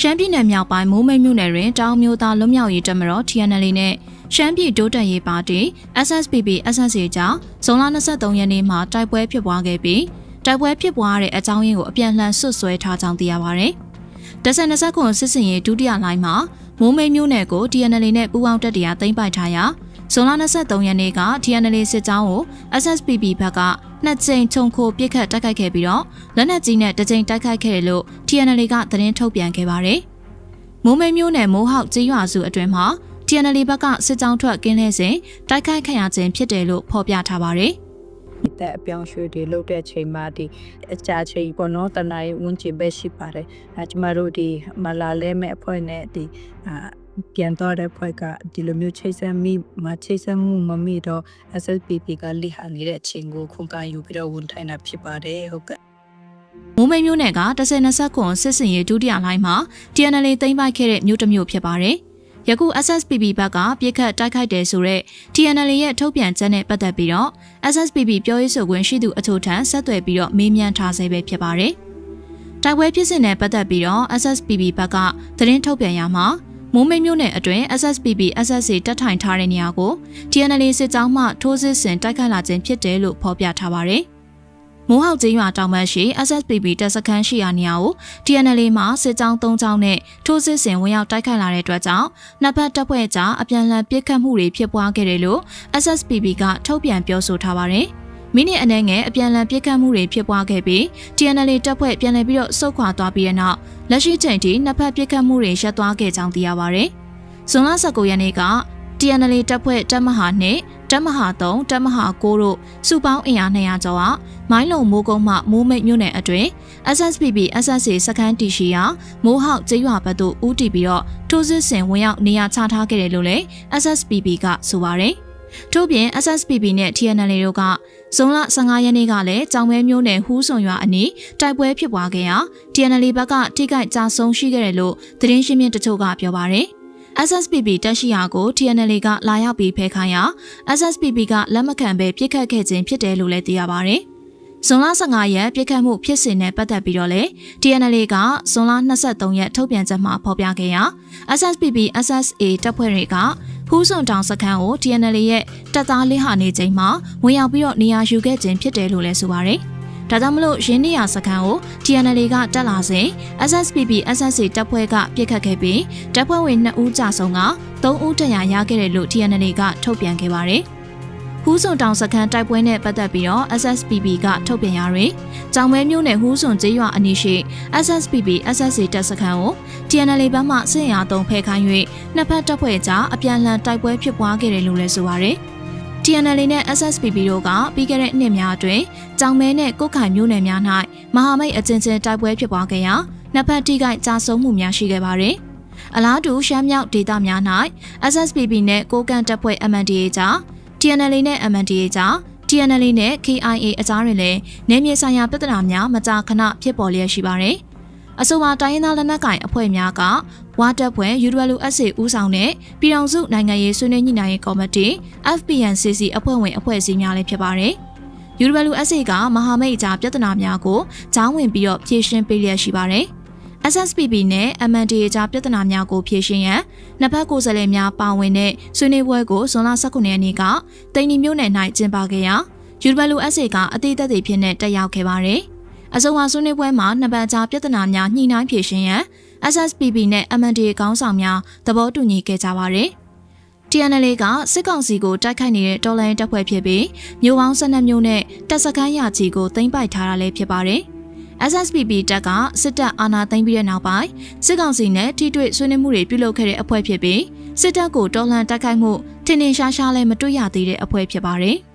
ရှမ်းပြည်နယ်မြောက်ပိုင်းမိုးမိတ်မြို့နယ်တွင်တောင်မျိုးသားလွတ်မြောက်ရေးတပ်မတော် TNL နဲ့ရှမ်းပြည်တိုးတက်ရေးပါတီ SSPP SSA ကြားဇွန်လ23ရက်နေ့မှာတိုက်ပွဲဖြစ်ပွားခဲ့ပြီးတိုက်ပွဲဖြစ်ပွားတဲ့အကြောင်းရင်းကိုအပြန်အလှန်ဆွတ်ဆွဲထားကြောင်းသိရပါဗျ။တဆန်29ခုစစ်စင်ရေးဒုတိယလိုင်းမှာမိုးမိတ်မြို့နယ်ကို TNL နဲ့ပူးပေါင်းတပ်တရားသိမ်းပိုက်ထားရာ ဇွန်လ23ရက်နေ့က TNL စစ်ကြောင်းကို SSPP ဘက်ကနှစ်ကြိမ်ခြုံခိုပစ်ခတ်တိုက်ခိုက်ခဲ့ပြီးတော့လက်နက်ကြီးနဲ့တစ်ကြိမ်တိုက်ခိုက်ခဲ့တယ်လို့ TNL ကသတင်းထုတ်ပြန်ခဲ့ပါတယ်။မိုးမိတ်မြို့နယ်မိုးဟောက်ကျေးရွာစုအတွင်းမှာ TNL ဘက်ကစစ်ကြောင်းထွက်ကင်းလဲစဉ်တိုက်ခိုက်ခံရခြင်းဖြစ်တယ်လို့ဖော်ပြထားပါတယ်။ဒီတက်အပြောင်းရွှေ့တွေလုပ်တဲ့ချိန်မှာဒီအကြာချိန်ပေါ့နော်တနားရီဝန်းကျင်ပဲရှိပါတယ်အဲကျမတို့ဒီမလာလဲမဲ့အဖွဲ့နဲ့ဒီအာ ပြန်တော့တဲ့ဖွဲ့ကဒီလိုမျိုးချိတ်ဆက်မိမချိတ်ဆက်မှုမမိတော့ SSPP ကလိဟာနေတဲ့အချိန်ကိုခုခံယူပြီးတော့ဝန်ထိုင်တာဖြစ်ပါတယ်ဟုတ်ကဲ့မိုးမိတ်မြို့နယ်က1029ခုစစ်စင်ရေးဒုတိယလိုင်းမှာ TNL သိမ်းပိုက်ခဲ့တဲ့မြို့တစ်မြို့ဖြစ်ပါတယ်။ယခု SSPP ဘက်ကပြစ်ခတ်တိုက်ခိုက်တယ်ဆိုတော့ TNL ရဲ့ထုတ်ပြန်ချက်နဲ့ပတ်သက်ပြီးတော့ SSPP ပြောရေးဆိုခွင့်ရှိသူအချို့ထံဆက်သွယ်ပြီးတော့မေးမြန်းထားဆဲပဲဖြစ်ပါတယ်။တိုက်ပွဲဖြစ်စဉ်နဲ့ပတ်သက်ပြီးတော့ SSPP ဘက်ကသတင်းထုတ်ပြန်ရမှာ မိုးမိတ်မြို့နယ်အတွင်း SSPP SSA တက်ထိုင်ထားတဲ့နေရာကို TNL စစ်ကြောင်းမှထိုးစစ်ဆင်တိုက်ခိုက်လာခြင်းဖြစ်တယ်လို့ဖော်ပြထားပါတယ်။မိုးဟောက်ကျင်းရွာတောင်ဘက်ရှိ SSPP တပ်စခန်းရှိရာနေရာကို TNL မှစစ်ကြောင်း၃ကြောင်းနဲ့ထိုးစစ်ဆင်ဝင်ရောက်တိုက်ခိုက်လာတဲ့အတွက်ကြောင့်နှစ်ဖက်တပ်ဖွဲ့ကြားအပြန်အလှန်ပစ်ခတ်မှုတွေဖြစ်ပွားခဲ့တယ်လို့ SSPP ကထုတ်ပြန်ပြောဆိုထားပါတယ်။ မိနစ်အနည်းငယ်အပြန်အလှန်ပစ်ခတ်မှုတွေဖြစ်ပွားခဲ့ပြီး TNL တပ်ဖွဲ့ပြန်လည်ပြီးတော့စုခွာသွားပြီးတဲ့နောက်လက်ရှိချိန်ထိနှစ်ဖက်ပစ်ခတ်မှုတွေရပ်သွားခဲ့ကြောင်းသိရပါတယ်။ဇွန်လ19ရက်နေ့က TNL တပ်ဖွဲ့တပ်မဟာနဲ့တပ်မဟာ3တပ်မဟာ9တို့စုပေါင်းအင်အား200ကျော်ဟာမိုင်းလုံမိုးကုန်းမှမိုးမိတ်မြို့နယ်အတွင်း SSPP SSA စခန်းတီရှိရာမိုးဟောက်ကျေးရွာဘက်သို့ဦးတည်ပြီးတော့ထိုးစစ်ဆင်ဝင်ရောက်နေရာချထားခဲ့တယ်လို့လည်း SSPP ကဆိုပါတယ်။ ထို့ပြင် SSPP နဲ့ TNL တို့ကဇွန်လ15ရက်နေ့ကလည်းကြောင်မဲမျိုးနယ်ဟူးစွန်ရွာအနီးတိုက်ပွဲဖြစ်ပွားခဲ့ရာ TNL ဘက်ကထိခိုက်ကြဆုံးရှိခဲ့တယ်လို့သတင်းရှင်းပြတချို့ကပြောပါတယ်။ SSPP တက်ရှိရာကို TNL ကလာရောက်ပြီးဖဲခိုင်းရာ SSPP ကလက်မခံဘဲပြစ်ခတ်ခဲ့ခြင်းဖြစ်တယ်လို့လည်းသိရပါဗျ။ဇွန်လ15ရက်ပြစ်ခတ်မှုဖြစ်စဉ်နဲ့ပတ်သက်ပြီးတော့လေ TNL ကဇွန်လ23ရက်ထုတ်ပြန်ချက်မှာဖော်ပြခဲ့ရာ SSPP SSA တပ်ဖွဲ့တွေက ဖူးစွန်တောင်စခန်းကို TNL ရဲ့တပ်သားလေးဟာနေချိန်မှာဝင်ရောက်ပြီးတော့နေရာယူခဲ့ခြင်းဖြစ်တယ်လို့လည်းဆိုပါတယ်။ဒါကြောင့်မလို့ရင်းနေရစခန်းကို TNL ကတက်လာစဉ် SSPP SSA တပ်ဖွဲ့ကပြစ်ခတ်ခဲ့ပြီးတပ်ဖွဲ့ဝင်2ဦးကြာဆုံးက3ဦးတရားရခဲ့တယ်လို့ TNL ကထုတ်ပြန်ခဲ့ပါတယ်။ ဟူးစွန်တောင်စခန်းတိုက်ပွဲနဲ့ပတ်သက်ပြီးတော့ SSPP ကထုတ်ပြန်ရာတွင်ကြောင်မဲမျိုးနယ်ဟူးစွန်ကျေးရွာအနီးရှိ SSPP SSA တပ်စခန်းကို TNL ဘက်မှစစ်ရာသုံးဖဲခိုင်း၍နှစ်ဖက်တပ်ဖွဲ့ကြားအပြန်အလှန်တိုက်ပွဲဖြစ်ပွားခဲ့တယ်လို့လည်းဆိုပါတယ်။ TNL နဲ့ SSPP တို့ကပြီးခဲ့တဲ့နှစ်များအတွင်းကြောင်မဲနဲ့ကုတ်ခိုင်မျိုးနယ်များ၌မဟာမိတ်အကျဉ်းချင်းတိုက်ပွဲဖြစ်ပွားခဲ့ရာနှစ်ဖက်ထိခိုက်ကြာဆုံးမှုများရှိခဲ့ပါတယ်။အလားတူရှမ်းမြောက်ဒေသများ၌ SSPP နဲ့ကိုကန့်တပ်ဖွဲ့ MNDA ကြား TNL နဲ့ MNDA ကြား TNL နဲ့ KIA အကြားတွင်လည်းနေမြေဆိုင်ရာပြဿနာများမကြာခဏဖြစ်ပေါ်လျက်ရှိပါတယ်။အဆိုပါတိုင်းရင်းသားလက်နက်ကိုင်အဖွဲ့များကဝါတပ်ဖွဲ့ UWSA ဦးဆောင်တဲ့ပြည်ထောင်စုနိုင်ငံရေးဆွေးနွေးညှိနှိုင်းရေးကော်မတီ FPNCC အဖွဲ့ဝင်အဖွဲ့အစည်းများလည်းဖြစ်ပါတယ်။ UWSA ကမဟာမိတ်ကြားပြဿနာများကိုဂျောင်းဝင်ပြီးတော့ဖြေရှင်းပေးလျက်ရှိပါတယ်။ SSPP နဲ့ MNDA ကြားပြဿနာများကိုဖြေရှင်းရန်နှစ်ဖက်ကိုယ်စားလှယ်များပါဝင်တဲ့ဆွေးနွေးပွဲကိုဇွန်လ19ရက်နေ့ကတိန်နီမြို့နယ်၌ကျင်းပခဲ့ရာ UWSA ကအတိတ်သက်သေဖြစ်နေတက်ရောက်ခဲ့ပါတယ်။အဆိုပါဆွေးနွေးပွဲမှာနှစ်ပတ်ကြားပြဿနာများညှိနှိုင်းဖြေရှင်းရန် SSPP နဲ့ MNDA ခေါင်းဆောင်များသဘောတူညီခဲ့ကြပါတယ်။ TNL ကစစ်ကောင်စီကိုတိုက်ခိုက်နေတဲ့တော်လိုင်းတပ်ဖွဲ့ဖြစ်ပြီးမြို့ပေါင်း12မြို့နဲ့တပ်စခန်းရာချီကိုသိမ်းပိုက်ထားတာလည်းဖြစ်ပါတယ်။ SSPP တပ်ကစစ်တပ်အာဏာသိမ်းပြီးတဲ့နောက်ပိုင်းစစ်ကောင်စီနဲ့ထိတွေ့ဆွေးနွေးမှုတွေပြုလုပ်ခဲ့တဲ့အဖွဲ့ဖြစ်ပြီးစစ်တပ်ကိုတော်လှန်တိုက်ခိုက်မှုထင်ထင်ရှားရှားလည်းမတွေ့ရသေးတဲ့အဖွဲ့ဖြစ်ပါတယ်။